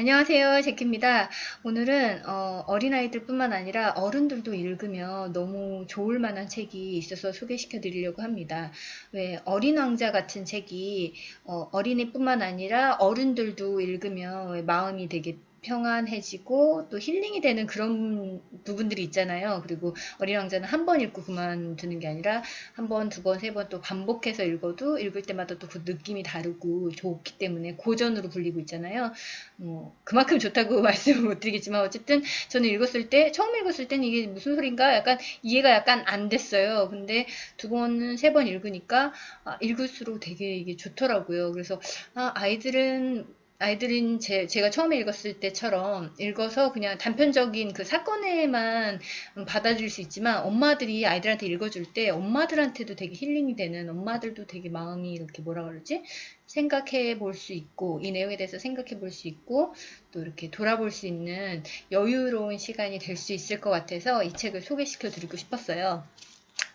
안녕하세요. 제키입니다. 오늘은 어, 린아이들 뿐만 아니라 어른들도 읽으면 너무 좋을 만한 책이 있어서 소개시켜 드리려고 합니다. 왜 어린 왕자 같은 책이 어, 어린이 뿐만 아니라 어른들도 읽으면 왜 마음이 되게 평안해지고 또 힐링이 되는 그런 부분들이 있잖아요. 그리고 어린 왕자는 한 번 읽고 그만두는 게 아니라 한 번, 두 번, 세 번 또 반복해서 읽어도 읽을 때마다 또 그 느낌이 다르고 좋기 때문에 고전으로 불리고 있잖아요. 뭐 그만큼 좋다고 말씀을 못 드리겠지만 어쨌든 저는 읽었을 때 처음 읽었을 때는 이게 무슨 소린가 약간 이해가 약간 안 됐어요. 근데 두 번은 세번 읽으니까 아, 읽을수록 되게 이게 좋더라고요. 그래서 아, 아이들은 아이들인 제, 제가 처음에 읽었을 때처럼 읽어서 그냥 단편적인 그 사건에만 받아들일 수 있지만 엄마들이 아이들한테 읽어줄 때 엄마들한테도 되게 힐링이 되는 엄마들도 되게 마음이 이렇게 뭐라 그러지? 생각해 볼 수 있고 이 내용에 대해서 생각해 볼 수 있고 또 이렇게 돌아볼 수 있는 여유로운 시간이 될 수 있을 것 같아서 이 책을 소개시켜 드리고 싶었어요.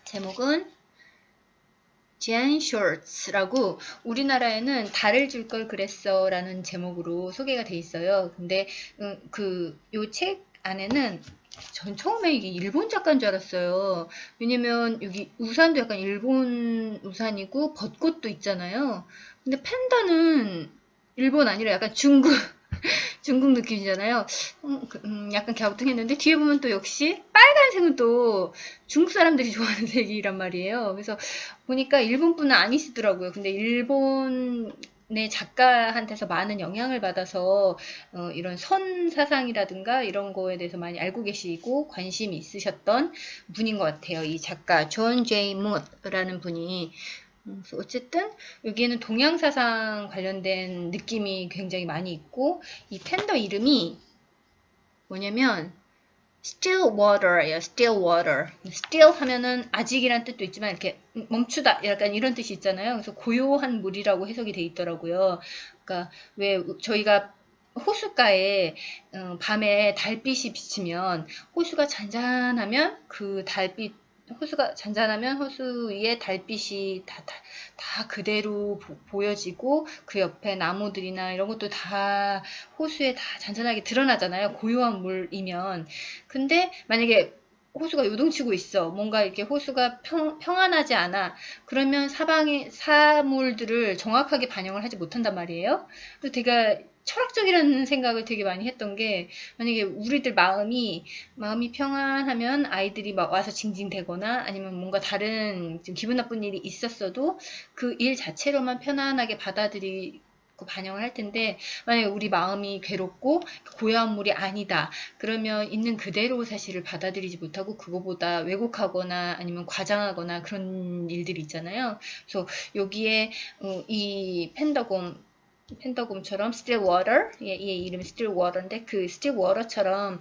제목은 Jan Shorts라고 우리나라에는 달을 줄 걸 그랬어 라는 제목으로 소개가 돼 있어요. 근데 음, 그요 책 안에는 전 처음에 이게 일본 작가인 줄 알았어요. 왜냐면 여기 우산도 약간 일본 우산이고 벚꽃도 있잖아요. 근데 팬더는 일본 아니라 약간 중국 중국 느낌이잖아요. 음, 그, 음, 약간 갸우뚱했는데 뒤에 보면 또 역시 빨간색은 또 중국 사람들이 좋아하는 색이란 말이에요. 그래서 보니까 일본 분은 아니시더라고요. 근데 일본 의 작가한테서 많은 영향을 받아서 어, 이런 선 사상이라든가 이런 거에 대해서 많이 알고 계시고 관심이 있으셨던 분인 것 같아요. 이 작가 존 제이 무라는 분이 음, 어쨌든 여기에는 동양 사상 관련된 느낌이 굉장히 많이 있고 이 팬더 이름이 뭐냐면 still water예요. still water. still 하면은 아직이란 뜻도 있지만 이렇게 멈추다 약간 이런 뜻이 있잖아요. 그래서 고요한 물이라고 해석이 돼 있더라고요. 그러니까 왜 저희가 호숫가에 음, 밤에 달빛이 비치면 호수가 잔잔하면 그 달빛 호수가 잔잔하면 호수 위에 달빛이 다, 다, 다 그대로 보, 여지고그 옆에 나무들이나 이런 것도 다 호수에 다 잔잔하게 드러나잖아요. 고요한 물이면. 근데 만약에 호수가 요동치고 있어. 뭔가 이렇게 호수가 평, 평안하지 않아. 그러면 사방의 사물들을 정확하게 반영을 하지 못한단 말이에요. 그래서 제가 철학적이라는 생각을 되게 많이 했던 게 만약에 우리들 마음이 마음이 평안하면 아이들이 막 와서 징징대거나 아니면 뭔가 다른 좀 기분 나쁜 일이 있었어도 그 일 자체로만 편안하게 받아들이 반영을 할 텐데 만약에 우리 마음이 괴롭고 고요한 물이 아니다. 그러면 있는 그대로 사실을 받아들이지 못하고 그거보다 왜곡하거나 아니면 과장하거나 그런 일들이 있잖아요. 그래서 여기에 어, 이 펜더곰 펜더곰처럼 still water 얘, 얘 이름이 still water인데 그 still water처럼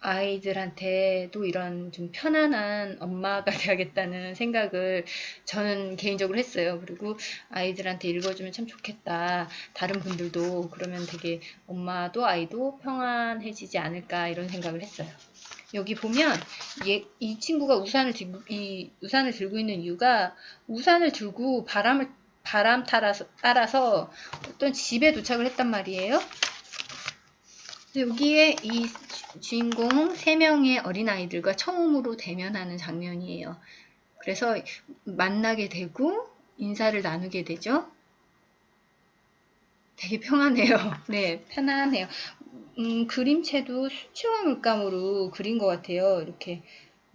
아이들한테도 이런 좀 편안한 엄마가 되야겠다는 생각을 저는 개인적으로 했어요. 그리고 아이들한테 읽어주면 참 좋겠다. 다른 분들도 그러면 되게 엄마도 아이도 평안해지지 않을까 이런 생각을 했어요. 여기 보면 얘, 이 친구가 우산을 들고, 이 우산을 들고 있는 이유가 우산을 들고 바람을 바람 따라서, 따라서 어떤 집에 도착을 했단 말이에요. 여기에 이 주인공 3명의 어린아이들과 처음으로 대면하는 장면이에요. 그래서 만나게 되고 인사를 나누게 되죠. 되게 평안해요. 네, 편안해요. 음, 그림체도 수채화 물감으로 그린 것 같아요. 이렇게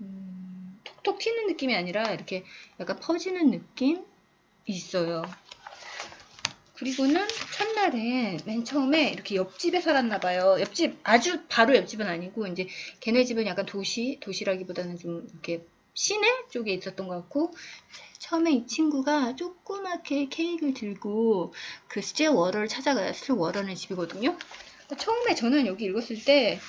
음, 톡톡 튀는 느낌이 아니라 이렇게 약간 퍼지는 느낌? 있어요. 그리고는 첫날에 맨 처음에 이렇게 옆집에 살았나 봐요. 옆집 아주 바로 옆집은 아니고 이제 걔네 집은 약간 도시 도시라기보다는 좀 이렇게 시내 쪽에 있었던 것 같고 처음에 이 친구가 조그맣게 케이크를 들고 그 스틸 워터를 찾아가요. 스틸 워터는 집이거든요. 처음에 저는 여기 읽었을 때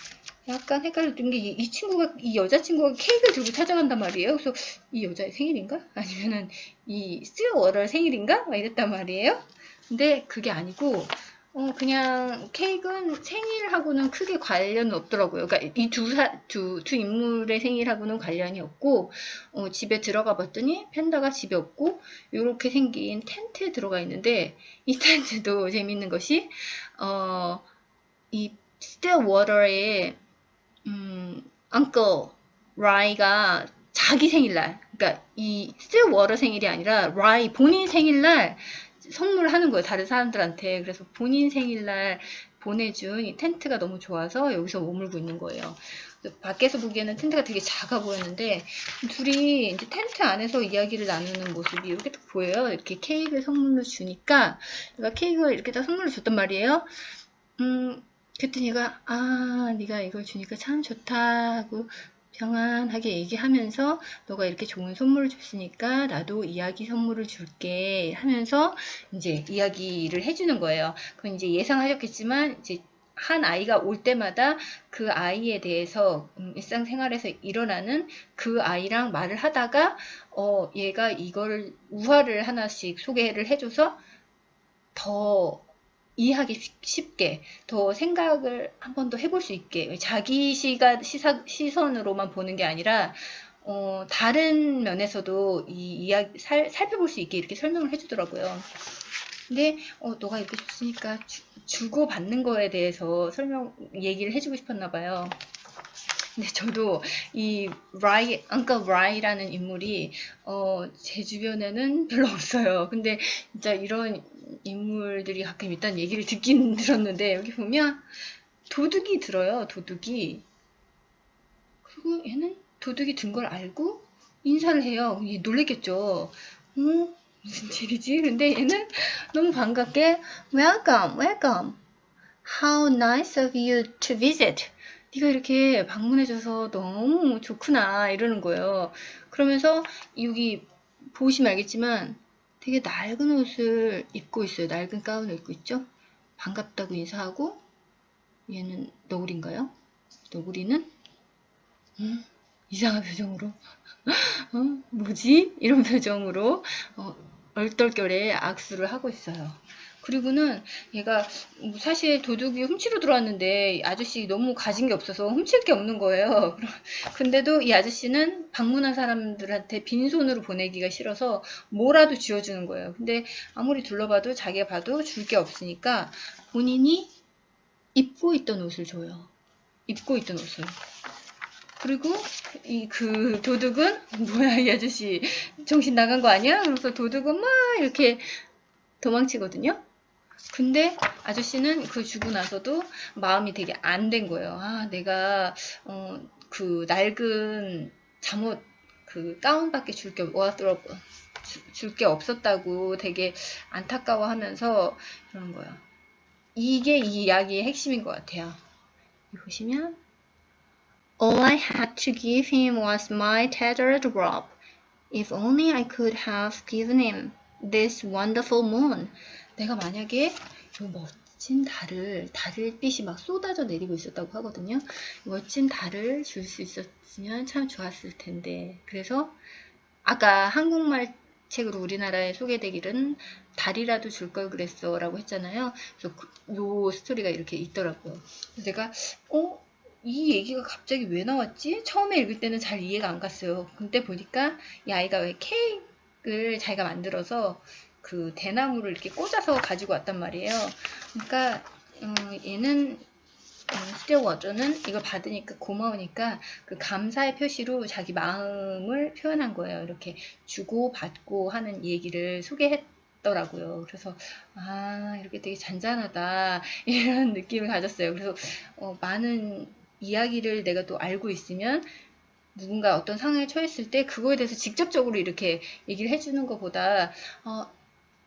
약간 헷갈렸던 게 이 친구가 이 여자친구가 케이크를 들고 찾아간단 말이에요. 그래서 이 여자의 생일인가? 아니면은 이 스틸워터 생일인가? 막 이랬단 말이에요. 근데 그게 아니고 어, 그냥 케이크는 생일하고는 크게 관련은 없더라고요. 그러니까 이두 두, 두 인물의 생일하고는 관련이 없고, 어, 집에 들어가 봤더니 팬다가 집에 없고, 이렇게 생긴 텐트에 들어가 있는데, 이 텐트도 재밌는 것이, 어, 이 스테워터의 음, uncle 라이가 자기 생일날, 그러니까 이 스테워터 생일이 아니라 라이 본인 생일날 선물하는 거예요. 다른 사람들한테. 그래서 본인 생일날 보내준 이 텐트가 너무 좋아서 여기서 머물고 있는 거예요. 밖에서 보기에는 텐트가 되게 작아 보였는데 둘이 이제 텐트 안에서 이야기를 나누는 모습이 이렇게 딱 보여요. 이렇게 케이크를 선물로 주니까 내가 케이크를 이렇게 다 선물로 줬단 말이에요. 음, 그랬더니 얘가 아 네가 이걸 주니까 참 좋다 하고 평안하게 얘기하면서 너가 이렇게 좋은 선물을 줬으니까 나도 이야기 선물을 줄게 하면서 이제 이야기를 해주는 거예요. 그럼 이제 예상하셨겠지만 이제 한 아이가 올 때마다 그 아이에 대해서 음, 일상생활에서 일어나는 그 아이랑 말을 하다가 어 얘가 이걸 우화를 하나씩 소개를 해줘서 더 이해하기 쉽- 쉽게 더 생각을 한 번 더 해볼 수 있게 자기 시가 시사, 시선으로만 보는 게 아니라 어, 다른 면에서도 이 이야기 살, 살펴볼 수 있게 이렇게 설명을 해주더라고요. 근데 어, 너가 이렇게 줬으니까 주, 주고 받는 거에 대해서 설명 얘기를 해주고 싶었나 봐요. 근데 저도 이 라이, 앙까 라이라는 인물이 어, 제 주변에는 별로 없어요. 근데 진짜 이런 인물들이 가끔 있다는 얘기를 듣긴 들었는데 여기 보면 도둑이 들어요. 도둑이. 그리고 얘는 도둑이 든 걸 알고 인사를 해요. 얘 놀랬겠죠. 어? 무슨 일이지? 근데 얘는 너무 반갑게 Welcome, welcome. How nice of you to visit. 네가 이렇게 방문해줘서 너무 좋구나 이러는 거예요. 그러면서 여기 보시면 알겠지만 되게 낡은 옷을 입고 있어요. 낡은 가운을 입고 있죠. 반갑다고 인사하고 얘는 너구리인가요? 너구리는 음, 이상한 표정으로 어, 뭐지? 이런 표정으로 어, 얼떨결에 악수를 하고 있어요. 그리고는 얘가 뭐 사실 도둑이 훔치러 들어왔는데 아저씨 너무 가진 게 없어서 훔칠 게 없는 거예요. 근데도 이 아저씨는 방문한 사람들한테 빈손으로 보내기가 싫어서 뭐라도 쥐어주는 거예요. 근데 아무리 둘러봐도 자기가 봐도 줄 게 없으니까 본인이 입고 있던 옷을 줘요. 입고 있던 옷을. 그리고 이 그 도둑은 뭐야 이 아저씨 정신 나간 거 아니야? 그래서 도둑은 막 이렇게 도망치거든요. 근데 아저씨는 그 주고 나서도 마음이 되게 안 된 거예요. 아, 내가 어, 그 낡은 잠옷 그 가운밖에 줄게 없더라고. 줄게 없었다고 되게 안타까워하면서 그런 거예요. 이게 이 이야기의 핵심인 것 같아요. 보시면 All I had to give him was my tattered robe. If only I could have given him this wonderful moon. 내가 만약에 이 멋진 달을, 달빛이 막 쏟아져 내리고 있었다고 하거든요. 멋진 달을 줄 수 있었으면 참 좋았을 텐데. 그래서 아까 한국말 책으로 우리나라에 소개되기는 달이라도 줄 걸 그랬어 라고 했잖아요. 그래서 그, 요 스토리가 이렇게 있더라고요. 그래서 내가, 어? 이 얘기가 갑자기 왜 나왔지? 처음에 읽을 때는 잘 이해가 안 갔어요. 근데 보니까 이 아이가 왜 케이크를 자기가 만들어서 그 대나무를 이렇게 꽂아서 가지고 왔단 말이에요. 그러니까 음, 얘는 음, 스테워저는 이걸 받으니까 고마우니까 그 감사의 표시로 자기 마음을 표현한 거예요. 이렇게 주고 받고 하는 얘기를 소개했 더라고요. 그래서 아 이렇게 되게 잔잔하다 이런 느낌을 가졌어요. 그래서 어, 많은 이야기를 내가 또 알고 있으면 누군가 어떤 상황에 처했을 때 그거에 대해서 직접적으로 이렇게 얘기를 해주는 것보다 어,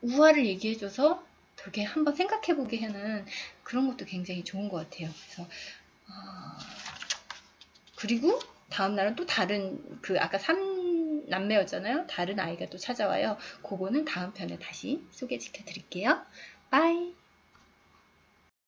우화를 얘기해줘서 되게 한번 생각해보게 하는 그런 것도 굉장히 좋은 것 같아요. 그래서 어, 그리고 다음 날은 또 다른 그 아까 3 남매였잖아요. 다른 아이가 또 찾아와요. 그거는 다음 편에 다시 소개시켜 드릴게요. 빠이.